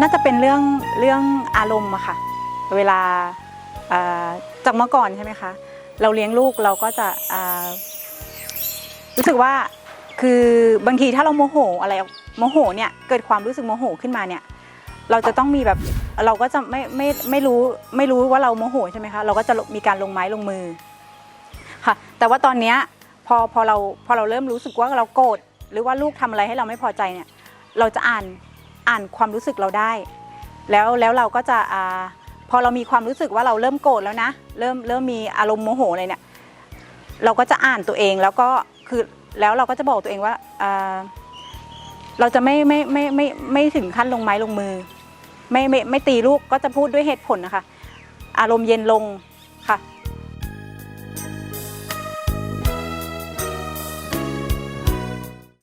น่าจะเป็นเรื่องเรื่องอารมณ์อะค่ะ เวลาจากเมื่อก่อนใช่ไหมคะ เราเลี้ยงลูกเราก็จะรู้สึกว่าคือบางทีถ้าเราโมโหอะไรโมโหเนี่ยเกิดความรู้สึกโมโหขึ้นมาเนี่ย เราจะต้องมีแบบเราก็จะไม่ไม่ไม่รู้ไม่รู้ว่าเราโมโหใช่ไหมคะเราก็จะมีการลงไม้ลงมือค่ะ แต่ว่าตอนเนี้ยพอพอเราพอเราเริ่มรู้สึกว่าเราโกรธหรือว่าลูกทำอะไรให้เราไม่พอใจเนี่ย เราจะอ่านอ่านความรู้สึกเราได้ แล้วแล้วเราก็จะอ่าพอเรามีความรู้สึกว่าเราเริ่มโกรธแล้วนะ เริ่มเริ่มมีอารมณ์โมโหอะไรเนี่ย เราก็จะอ่านตัวเองแล้วก็คือแล้วเราก็จะบอกตัวเองว่าอ่าเราจะไม่ไม่ไม่ไม่ไม่ถึงขั้นลงไม้ลงมือ ไม่ไม่ไม่ตีลูกก็จะพูดด้วยเหตุผลนะคะ อารมณ์เย็นลงค่ะ